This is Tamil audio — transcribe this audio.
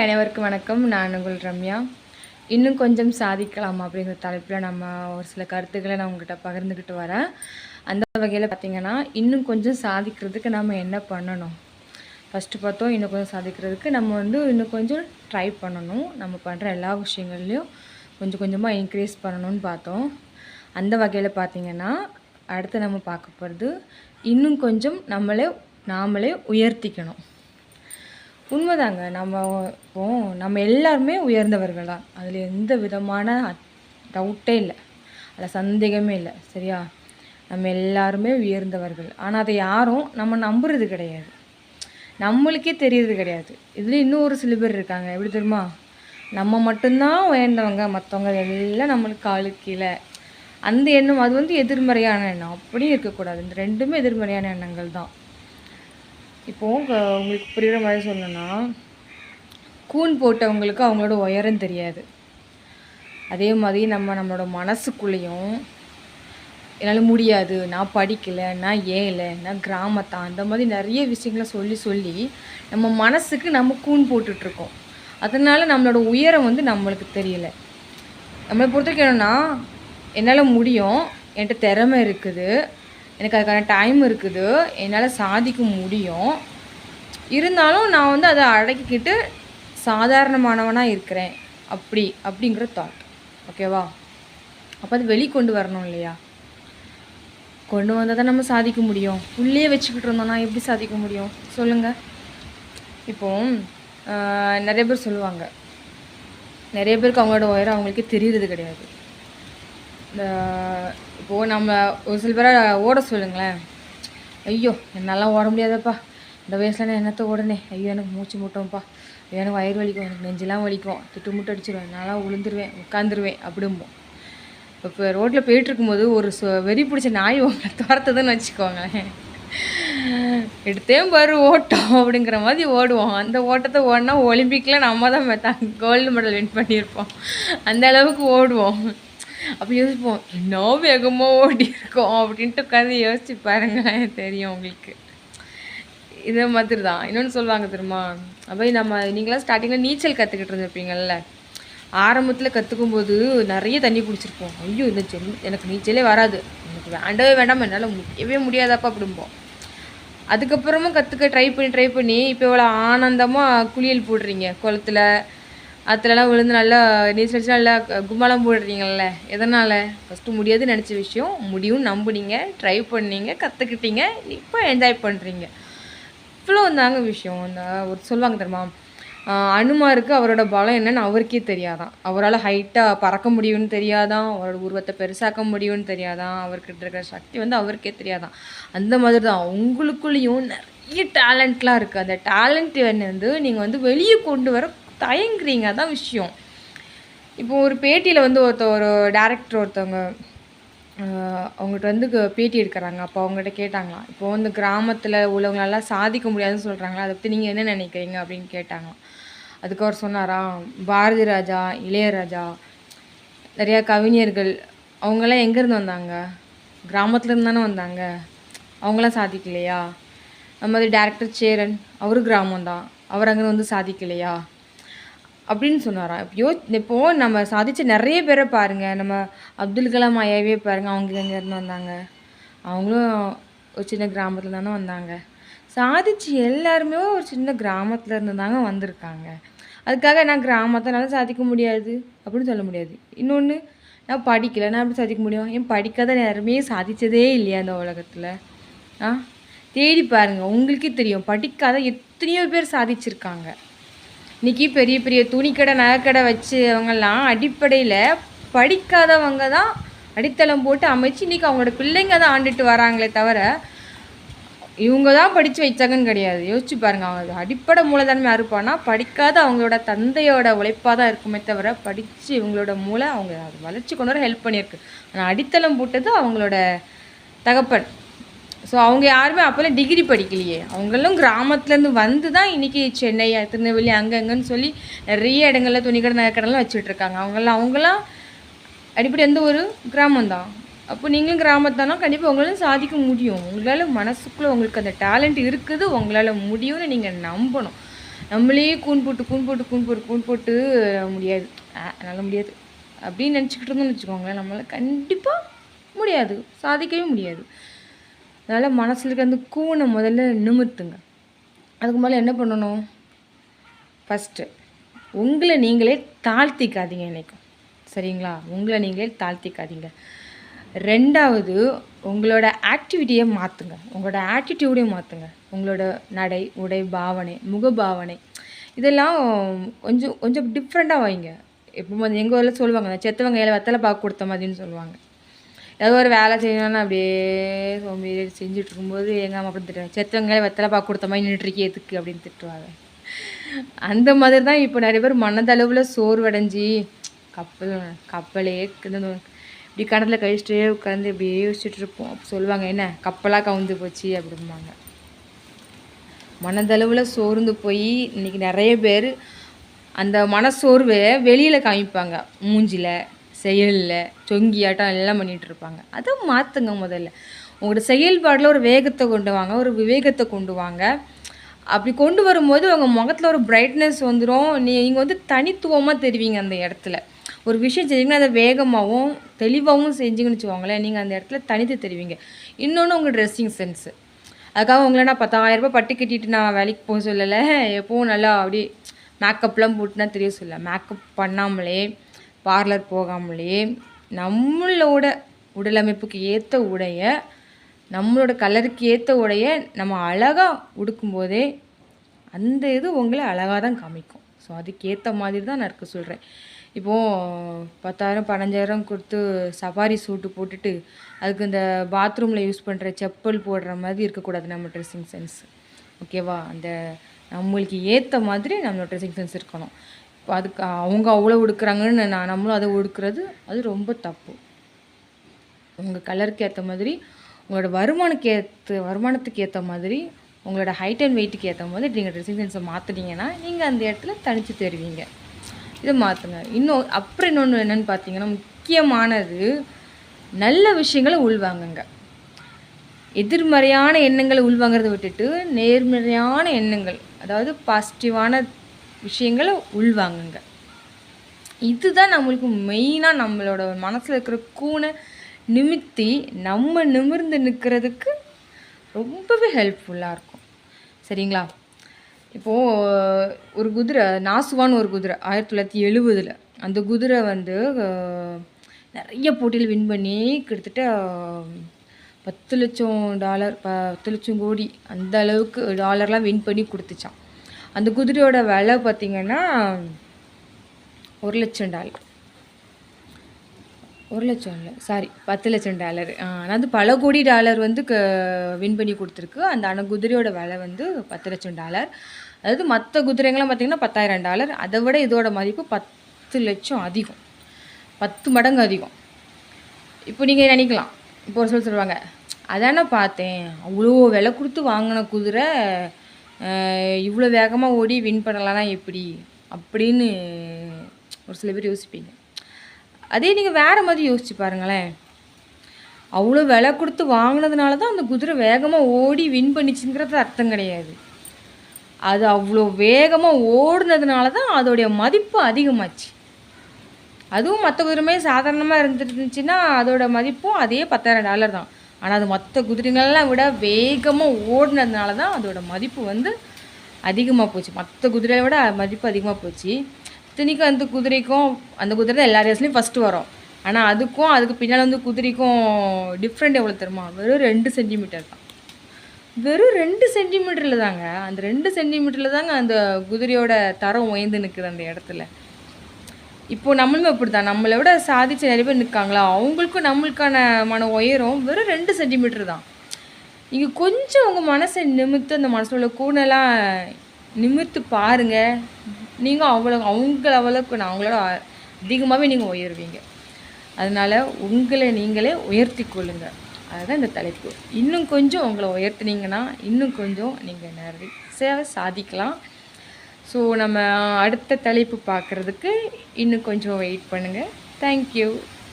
அனைவருக்கும் வணக்கம். நான் உங்கள் ரம்யா. இன்னும் கொஞ்சம் சாதிக்கலாம் அப்படிங்கிற தலைப்பில் நம்ம ஒரு சில கருத்துக்களை நான் உங்கள்கிட்ட பகிர்ந்துக்கிட்டு வரேன். அந்த வகையில் பார்த்தீங்கன்னா இன்னும் கொஞ்சம் சாதிக்கிறதுக்கு நம்ம என்ன பண்ணணும்? ஃபஸ்ட்டு பார்த்தோம் இன்னும் கொஞ்சம் சாதிக்கிறதுக்கு நம்ம வந்து இன்னும் கொஞ்சம் ட்ரை பண்ணணும். நம்ம பண்ணுற எல்லா விஷயங்கள்லையும் கொஞ்சம் கொஞ்சமாக இன்க்ரீஸ் பண்ணணும்னு பார்த்தோம். அந்த வகையில் பார்த்தீங்கன்னா அடுத்து நம்ம பார்க்க போகிறது இன்னும் கொஞ்சம் நம்மளே நாமளே உயர்த்திக்கணும். உண்மைதாங்க. நம்ம இப்போ நம்ம எல்லாருமே உயர்ந்தவர்கள் தான் அதில் எந்த விதமான டவுட்டே இல்லை. அதில் சந்தேகமே இல்லை. சரியா? நம்ம எல்லாருமே உயர்ந்தவர்கள். ஆனால் அதை யாரும் நம்ம நம்புறது கிடையாது. நம்மளுக்கே தெரியறது கிடையாது. இதில் இன்னும் ஒரு சில பேர் இருக்காங்க. எப்படி தெரியுமா? நம்ம மட்டும்தான் உயர்ந்தவங்க. மற்றவங்க எல்லாம் நம்மளுக்கு காலு கீழே. அந்த எண்ணம் அது வந்து எதிர்மறையான எண்ணம். அப்படியும் இருக்கக்கூடாது. இந்த ரெண்டுமே எதிர்மறையான எண்ணங்கள் தான் இப்போ உங்களுக்கு புரிகிற மாதிரி சொல்லணும்னா கூன் போட்டவங்களுக்கு அவங்களோட உயரம் தெரியாது. அதே மாதிரி நம்ம நம்மளோட மனசுக்குள்ளேயும் என்னால் முடியாது நான் படிக்கலை நான் ஏழை நான் கிராமத்தான் அந்த மாதிரி நிறைய விஷயங்களை சொல்லி சொல்லி நம்ம மனசுக்கு நம்ம கூன் போட்டுட்ருக்கோம். அதனால் நம்மளோட உயரம் வந்து நம்மளுக்கு தெரியல. நம்மளை பொறுத்தவரைக்கும் என்னன்னா என்னால் முடியும் என்கிட்ட திறமை இருக்குது எனக்கு அதுக்கான டைம் இருக்குது. என்னால் சாதிக்க முடியும். இருந்தாலும் நான் வந்து அதை அடக்கிக்கிட்டு சாதாரணமானவனாக இருக்கிறேன். அப்படி அப்படிங்கிற தாட் ஓகேவா அப்போ அது வெளிக்கொண்டு வரணும் இல்லையா? கொண்டு வந்தால் தான் நம்ம சாதிக்க முடியும். உள்ளே வச்சுக்கிட்டு இருந்தோம்னா எப்படி சாதிக்க முடியும்? சொல்லுங்கள் இப்போ நிறைய பேர் சொல்லுவாங்க. நிறைய பேருக்கு அவங்களோட உயரம் அவங்களுக்கே தெரியுறது கிடையாது. இந்த இப்போது நம்ம ஒரு சில பேரை ஓட சொல்லுங்களேன். ஐயோ என்னெல்லாம் ஓட முடியாதப்பா. இந்த வயசில் நான் என்னத்த ஓடனே? ஐயோ எனக்கு மூச்சு முட்டோம்ப்பா. ஐயோ எனக்கு வயிறு வலிக்கும். எனக்கு நெஞ்செல்லாம் வலிக்கும். திட்டு முட்டு அடிச்சிருவேன். நான்லாம் விழுந்துருவேன் உட்காந்துருவேன் அப்படிம்போம் இப்போ ரோட்டில் போயிட்டு இருக்கும்போது ஒரு சு- வெறி பிடிச்ச நாய் உங்களை துரத்துதுன்னு வச்சுக்கோங்களேன். எடுத்தேன் பாரு ஓட்டம் அப்படிங்கிற மாதிரி ஓடுவோம். அந்த ஓட்டத்தை ஓடினா ஒலிம்பிக்கில் நம்ம தான் கோல்டு மெடல் வின் பண்ணியிருப்போம். அந்த அளவுக்கு ஓடுவோம். அப்போ யோசிப்போம் என்னோ வேகமாக ஓடி இருக்கோம் அப்படின்ட்டு உட்காந்து யோசிச்சு பாருங்களேன் தெரியும் உங்களுக்கு. இதே மாதிரி தான் இன்னொன்று சொல்லுவாங்க தெரியுமா? அப்போ நம்ம நீங்களாம் ஸ்டார்டிங்கில் நீச்சல் கற்றுக்கிட்டு இருந்திருப்பீங்கள்ல ஆரம்பத்தில் கற்றுக்கும் போது நிறைய தண்ணி குடிச்சிருப்போம். ஐயோ இந்த ஜென் எனக்கு நீச்சலே வராது. எனக்கு வேண்டவே வேண்டாம். என்னால் முடியவே முடியாதாப்பா அப்படிம்போம். அதுக்கப்புறமும் கற்றுக்க ட்ரை பண்ணி ட்ரை பண்ணி இப்போ இவ்வளோ ஆனந்தமாக குளியல் போடுறீங்க. குளத்துல அதுலலாம் விழுந்து நல்லா நீச்சல் அடிச்சு நல்லா க- கும்மாளம் போடுறீங்கல்ல எதனால்? ஃபஸ்ட்டு முடியாதுன்னு நினச்ச விஷயம். முடியும் நம்புனீங்க ட்ரை பண்ணீங்க கற்றுக்கிட்டீங்க இப்போ என்ஜாய் பண்ணுறீங்க இவ்வளோ தாங்க விஷயம். அந்த ஒரு சொல்லுவாங்க தெரியுமா? அனுமா அனுமாருக்கு அவரோட பலம் என்னன்னு அவருக்கே தெரியாதான். அவரால் ஹைட்டாக பறக்க முடியும்னு தெரியாதான். அவரோட உருவத்தை பெருசாக்க முடியும்னு தெரியாதான். அவர்கிட்ட இருக்கிற சக்தி வந்து அவருக்கே தெரியாதான். அந்த மாதிரி தான் உங்களுக்குள்ளேயும் நிறைய டேலண்ட்லாம் இருக்குது அந்த டேலண்ட் வந்து நீங்கள் வந்து வெளியே கொண்டு வர தயங்குறீங்க அதான் விஷயம். இப்போ ஒரு பேட்டியில் வந்து ஒருத்த ஒரு டேரக்டர் ஒருத்தவங்க அவங்ககிட்ட வந்து பேட்டி எடுக்கிறாங்க. அப்போ அவங்ககிட்ட கேட்டாங்களாம் இப்போ வந்து கிராமத்தில் உள்ளவங்களெல்லாம் சாதிக்க முடியாதுன்னு சொல்கிறாங்களா அதை பற்றி நீங்கள் என்ன நினைக்கிறீங்க? அப்படின்னு கேட்டாங்களாம். அதுக்கு அவர் சொன்னாராம் பாரதி ராஜா இளையராஜா நிறையா கவிஞர்கள் அவங்கெல்லாம் எங்கேருந்து வந்தாங்க? கிராமத்துலேருந்து தானே வந்தாங்க. அவங்களாம் சாதிக்கலையா? அது மாதிரி டேரக்டர் சேரன் அவரு கிராமம் தான். அவர் அங்கே வந்து சாதிக்கலையா? அப்படின்னு சொன்னாராம் இப்போ யோ இப்போது நம்ம சாதித்த நிறைய பேரை பாருங்கள் நம்ம அப்துல் கலாம் ஐயாவே பாருங்கள் அவங்க எங்க இருந்து வந்தாங்க? அவங்களும் ஒரு சின்ன கிராமத்தில் தானே வந்தாங்க. சாதிச்சு எல்லாருமே ஒரு சின்ன கிராமத்தில் இருந்து தாங்க வந்திருக்காங்க. அதுக்காக நான் கிராமத்தினால சாதிக்க முடியாது அப்படின்னு சொல்ல முடியாது. இன்னொன்று நான் படிக்கலை நான் எப்படி சாதிக்க முடியும்? ஏன் படிக்காத யாருமே சாதித்ததே இல்லையா அந்த உலகத்தில்? ஆ? தேடி பாருங்க உங்களுக்கே தெரியும். படிக்காத எத்தனையோ பேர் சாதிச்சிருக்காங்க. இன்றைக்கி பெரிய பெரிய துணிக்கடை நகைக்கடை வச்சு அவங்கெல்லாம் அடிப்படையில் படிக்காதவங்க தான் அடித்தளம் போட்டு அமைச்சு இன்றைக்கி அவங்களோட பிள்ளைங்க தான் ஆண்டுட்டு வராங்களே தவிர இவங்க தான் படித்து வச்சாங்கன்னு கிடையாது. யோசிச்சு பாருங்க அவங்க அடிப்படை மூலதனமே யாருப்பானா படிக்காத அவங்களோட தந்தையோட உழைப்பாக தான் இருக்குமே தவிர படித்து இவங்களோட மூளை அவங்க அதை வளர்ச்சி கொண்டு வர ஹெல்ப் பண்ணியிருக்கு. ஆனால் அடித்தளம் போட்டது அவங்களோட தகப்பன். ஸோ அவங்க யாருமே அப்போல்லாம் டிகிரி படிக்கலையே. அவங்களும் கிராமத்துலேருந்து வந்து தான் இன்றைக்கி சென்னை திருநெல்வேலி அங்கங்கன்னு சொல்லி நிறைய இடங்கள்ல துணிக்கடை நகைக்கடைலாம் வச்சுட்ருக்காங்க அவங்களாம் அவங்களாம் அடிப்படை எந்த ஒரு கிராமம் தான் அப்போ நீங்களும் கிராமத்தானா? கண்டிப்பாக உங்களால சாதிக்க முடியும். உங்களால் மனசுக்குள்ளே உங்களுக்கு அந்த டேலண்ட் இருக்குது. உங்களால் முடியும்னு நீங்கள் நம்பணும். நம்மளே கூன் போட்டு கூன் போட்டு கூன் போட்டு கூன் போட்டு முடியாது. அதனால் முடியாது. அப்படின்னு நினச்சிக்கிட்டு இருந்தோம்னு வச்சுக்கோங்களேன் நம்மளால் கண்டிப்பாக முடியாது. சாதிக்கவே முடியாது. அதனால் மனசில் இருக்க அந்த கூனை முதல்ல நிமிர்த்துங்க. அதுக்கு மேலே என்ன பண்ணணும்? ஃபஸ்ட்டு உங்களை நீங்களே தாழ்த்திக்காதீங்க இன்றைக்கும் சரிங்களா? உங்களை நீங்களே தாழ்த்திக்காதீங்க. ரெண்டாவது உங்களோட ஆக்டிவிட்டியை மாற்றுங்க உங்களோட ஆட்டிடியூடையும் மாற்றுங்க உங்களோட நடை உடை பாவனை முக பாவனை இதெல்லாம் கொஞ்சம் கொஞ்சம் டிஃப்ரெண்ட்டாக வைங்க. எப்போ எங்கள் ஊரில் சொல்லுவாங்க செத்தவங்க ஏழை வத்தலை பார்க்க கொடுத்த மாதிரின்னு சொல்லுவாங்க. ஏதோ ஒரு வேலை செய்யணும்னு அப்படியே சோம்பேறி செஞ்சுட்டு இருக்கும்போது எங்கள் அம்மா அப்படி திட்டுவாங்க. செத்தவங்க வெத்தலை பார்க்க கொடுத்த மாதிரி நின்றுட்டுருக்கே எதுக்கு அப்படின்னு திட்டுவாங்க. அந்த மாதிரி தான் இப்போ நிறைய பேர் மனதளவில் சோர்வடைஞ்சி கப்பல் கப்பலே இப்படி கடலில் கழிச்சிட்டே உட்காந்து இப்படியே யோசிச்சுட்டு இருப்போம். அப்போ சொல்லுவாங்க என்ன கப்பலாக கவுந்து போச்சு? அப்படிம்பாங்க. மனதளவில் சோர்ந்து போய் இன்றைக்கி நிறைய பேர் அந்த மனசோர்வை வெளியில் காமிப்பாங்க மூஞ்சில். செயலில் சொங்கியாட்டம் எல்லாம் பண்ணிகிட்டு இருப்பாங்க அதை மாற்றுங்க முதல்ல. உங்களோட செயல்பாடில் ஒரு வேகத்தை கொண்டு வாங்க ஒரு விவேகத்தை கொண்டு வாங்க. அப்படி கொண்டு வரும்போது உங்கள் முகத்தில் ஒரு பிரைட்னஸ் வந்துடும் நீங்கள் வந்து தனித்துவமாக தெரிவிங்க அந்த இடத்துல. ஒரு விஷயம் செஞ்சிங்கன்னா அதை வேகமாகவும் தெளிவாகவும் செஞ்சுங்கன்னு வச்சுக்கோங்களேன் நீங்கள் அந்த இடத்துல தனித்து தெரிவிங்க. இன்னொன்று உங்கள் ட்ரெஸ்ஸிங் சென்ஸு அதுக்காக உங்களை நான் பத்தாயிரரூபா பட்டு கட்டிட்டு நான் வேலைக்கு போக சொல்லலை. எப்போவும் நல்லா அப்படி மேக்கப்லாம் போட்டுனா தெரிய சொல்ல. மேக்கப் பண்ணாமலே பார்லர் போகாமலே நம்மளோட உடலமைப்புக்கு ஏற்ற உடைய நம்மளோட கலருக்கு ஏற்ற உடைய நம்ம அழகாக உடுக்கும்போதே அந்த இது உங்களை அழகாக தான் காமிக்கும். ஸோ அதுக்கேற்ற மாதிரி தான் நான் இருக்க சொல்கிறேன் இப்போது பத்தாயிரம் பதினஞ்சாயிரம் கொடுத்து சஃபாரி சூட்டு போட்டுட்டு அதுக்கு இந்த பாத்ரூமில் யூஸ் பண்ணுற செப்பல் போடுற மாதிரி இருக்கக்கூடாது நம்ம ட்ரெஸ்ஸிங் சென்ஸ் ஓகேவா அந்த நம்மளுக்கு ஏற்ற மாதிரி நம்மளோட ட்ரெஸ்ஸிங் சென்ஸ் இருக்கணும். இப்போ அதுக்கு அவங்க அவ்வளோ உடுக்குறாங்கன்னு நான் நம்மளும் அதை உடுக்கிறது அது ரொம்ப தப்பு. உங்கள் கலருக்கு ஏற்ற மாதிரி உங்களோட வருமானக்கு ஏற்ற வருமானத்துக்கு ஏற்ற மாதிரி உங்களோட ஹைட் அண்ட் வெயிட்டுக்கு ஏற்ற மாதிரி நீங்கள் ட்ரெஸ்ஸிங் சென்ஸை மாற்றினீங்கன்னா நீங்கள் அந்த இடத்துல தனித்து தருவீங்க இதை மாற்றுங்க இன்னும் அப்புறம் இன்னொன்று என்னென்னு பார்த்தீங்கன்னா முக்கியமானது நல்ல விஷயங்களை உள்வாங்குங்க. எதிர்மறையான எண்ணங்களை உள்வாங்கிறத விட்டுட்டு நேர்மறையான எண்ணங்கள் அதாவது பாசிட்டிவான விஷயங்களை உள்வாங்குங்க. இதுதான் நம்மளுக்கு மெயினாக நம்மளோட மனசில் இருக்கிற கூனை நிமித்தி நம்ம நிமிர்ந்து நிற்கிறதுக்கு ரொம்பவே ஹெல்ப்ஃபுல்லாக இருக்கும். சரிங்களா? இப்போது ஒரு குதிரை நாசுவான்னு ஒரு குதிரை ஆயிரத்தி தொள்ளாயிரத்தி எழுபதில் அந்த குதிரை வந்து நிறைய போட்டியில் வின் பண்ணி கிட்டத்தட்ட பத்து லட்சம் டாலர் பத்து லட்சம் கோடி அந்த அளவுக்கு டாலர்லாம் வின் பண்ணி கொடுத்துச்சான் அந்த குதிரையோட விலை பார்த்திங்கன்னா ஒரு லட்சம் டாலர். ஒரு லட்சம் இல்லை சாரி பத்து லட்சம் டாலர். அதாவது பல கோடி டாலர் வந்து க வின் பண்ணி கொடுத்துருக்கு. அந்த ஆனால் குதிரையோட விலை வந்து பத்து லட்சம் டாலர். அதாவது மற்ற குதிரைங்களாம் பார்த்திங்கன்னா பத்தாயிரம் டாலர். அதை விட இதோட மதிப்பு பத்து லட்சம் அதிகம். பத்து மடங்கு அதிகம். இப்போ நீங்கள் நினைக்கலாம். இப்போ ஒரு சொல்லி சொல்லுவாங்க அதானே பார்த்தேன். அவ்வளோ விலை கொடுத்து வாங்கின குதிரை இவ்வளோ வேகமாக ஓடி வின் பண்ணலான்னா எப்படி? அப்படின்னு ஒரு சில பேர் யோசிப்பீங்க. அதே நீங்கள் வேறு மாதிரி யோசிச்சு பாருங்களேன். அவ்வளோ விலை கொடுத்து வாங்கினதுனால தான் அந்த குதிரை வேகமாக ஓடி வின் பண்ணிச்சுங்கிறது அர்த்தம் கிடையாது. அது அவ்வளோ வேகமாக ஓடினதுனால தான் அதோடைய மதிப்பு அதிகமாச்சு. அதுவும் மற்ற குதிரைமே சாதாரணமாக இருந்துருந்துச்சுன்னா அதோட மதிப்பும் அதே பத்தாயிரம் டாலர் தான். ஆனால் அது மற்ற குதிரைங்கள்லாம் விட வேகமாக ஓடினதுனால தான் அதோட மதிப்பு வந்து அதிகமாக போச்சு. மற்ற குதிரையை விட மதிப்பு அதிகமாக போச்சு. இத்தனைக்கும் அந்த குதிரைக்கும் அந்த குதிரை தான் எல்லா ரேஸ்லேயும் ஃபஸ்ட்டு வரும். ஆனால் அதுக்கும் அதுக்கு பின்னால் வந்து குதிரைக்கும் டிஃப்ரெண்ட் எவ்வளோ தருமா வெறும் ரெண்டு சென்டிமீட்டர் தான். வெறும் ரெண்டு சென்டிமீட்டரில் தாங்க அந்த ரெண்டு சென்டிமீட்டரில் தாங்க அந்த குதிரையோட தரம் உயர்ந்து நிற்குது அந்த இடத்துல. இப்போது நம்மளுமே அப்படி தான் நம்மளை விட சாதிச்சு நிறைய பேர் நிற்காங்களா? அவங்களுக்கும் நம்மளுக்கான மன உயரம் வெறும் ரெண்டு சென்டிமீட்டர் தான். நீங்கள் கொஞ்சம் உங்கள் மனசை நிமித்து அந்த மனசில் உள்ள கூடலாம் நிமிர்த்து பாருங்கள் நீங்கள் அவ்வளோ அவங்கள அவ்வளோக்கு நான் அவங்களோட அதிகமாகவே நீங்கள் உயர்வீங்க. அதனால் உங்களை நீங்களே உயர்த்தி கொள்ளுங்கள் அதுதான் இந்த தலைப்பு. இன்னும் கொஞ்சம் உங்களை உயர்த்தினீங்கன்னா இன்னும் கொஞ்சம் நீங்கள் நிறைய சாதிக்கலாம். ஸோ நம்ம அடுத்த தலைப்பு பார்க்குறதுக்கு இன்னும் கொஞ்சம் வெயிட் பண்ணுங்கள் தேங்க்யூ